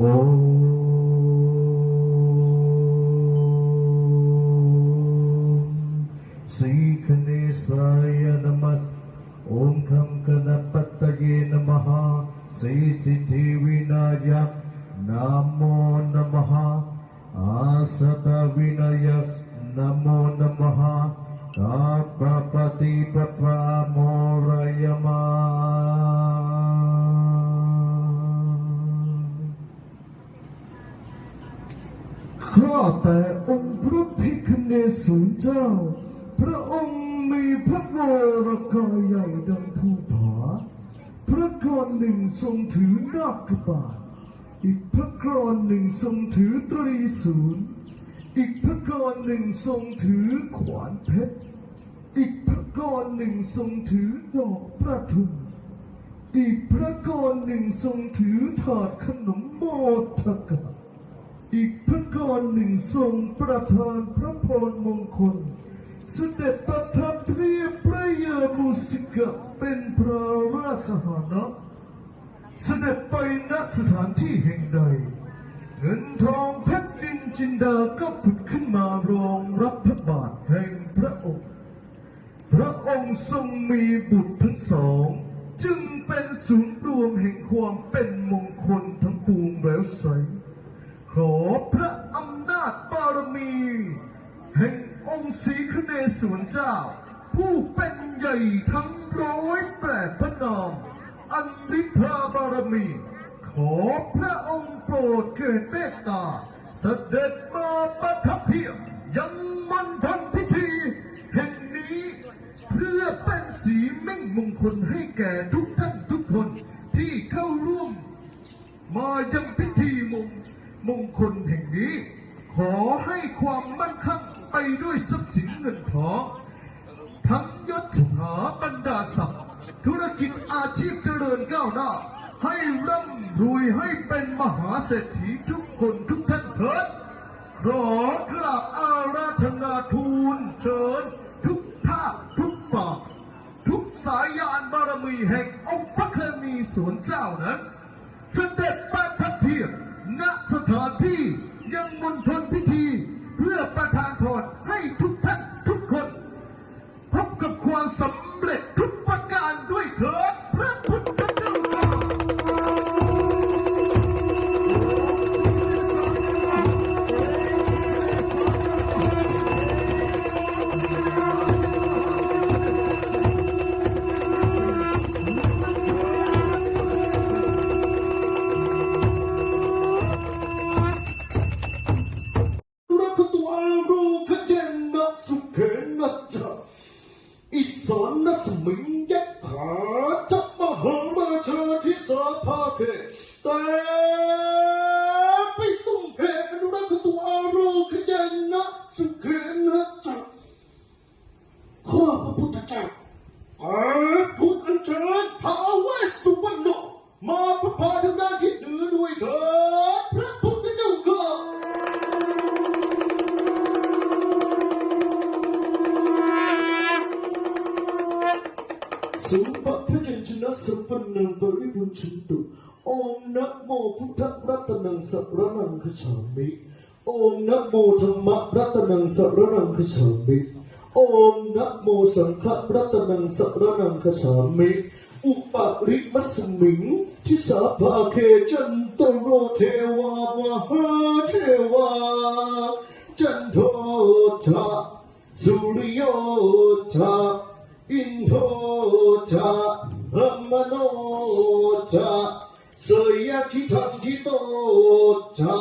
โอ้สีคเนสายนมัสโอ ข้าแต่องค์พระพิคเนศสูรเจ้า พระองค์มีพระวรกายใหญ่ดังทูผา พระกรหนึ่งทรงถือนาคบาทอีกพระกรหนึ่งทรงถือตรีศูนย์อีกพระกรหนึ่งทรงถือขวานเพชร อีกพระกรหนึ่งทรงถือดอกประทุม อีกพระกรหนึ่งทรงถือถาดขนมโมทกะ อีกพระกรหนึ่งทรงประทานพระพรมงคล เสด็จประทับเทียบพระยามุสิกะเป็นพระราชหานะเสด็จไปณสถานที่แห่งใด เงินทองเพชรดินจินดาก็ผุดขึ้นมารองรับพระบาทแห่งพระองค์ พระองค์ทรงมีบุตรทั้งสอง จึงเป็นศูนย์รวมแห่งความเป็นมงคลทั้งปวงแล้วไส พระอำนาจบารมี แห่งองค์ศรีคเนศวรเจ้า ผู้เป็นใหญ่ทั้งร้อยแปดพระนามอันฤทธาบารมี ขอพระองค์โปรดเกิดเมตตา เสด็จมาประทับเพียงยังมันทันพิธีแห่งนี้ เพื่อเป็นสีมิ่งมงคลให้แก่ทุกท่านทุกคนที่เข้าร่วม มายัง มงคลแห่งนี้ ขอให้ความมั่นคงไปด้วยทรัพย์สินเงินทองทั้งยศถาบรรดาศักดิ์ธุรกิจอาชีพเจริญก้าวหน้า ให้ร่ำรวยให้เป็นมหาเศรษฐีทุกคนทุกท่านเถิดขอกราบอาราธนาทูลเชิญ ทุกท่าทุกปากทุกสายยานบารมีแห่งองค์พระเคมีสวนเจ้านั้นเสด็จ ยังมณฑลพิธี เพื่อประทานพรให้ทุกท่านทุ สา สุปะพยัญชนะสัมปันนังปริบุญชุนตุโอมนะโมพุทธรัตนังสัพระนังคฉามิโอมนะโมธรรมรัตนังสัพระนังคฉามิโอมนะโมสังฆรัตนังสัพระนังคฉามิอุปริมัสมิงทิสาภาเคจันตโรเทวามหาเทวา จันโทชะสุริโยชะอินโท จาพระมโนจะสยทิทันทิโตจะ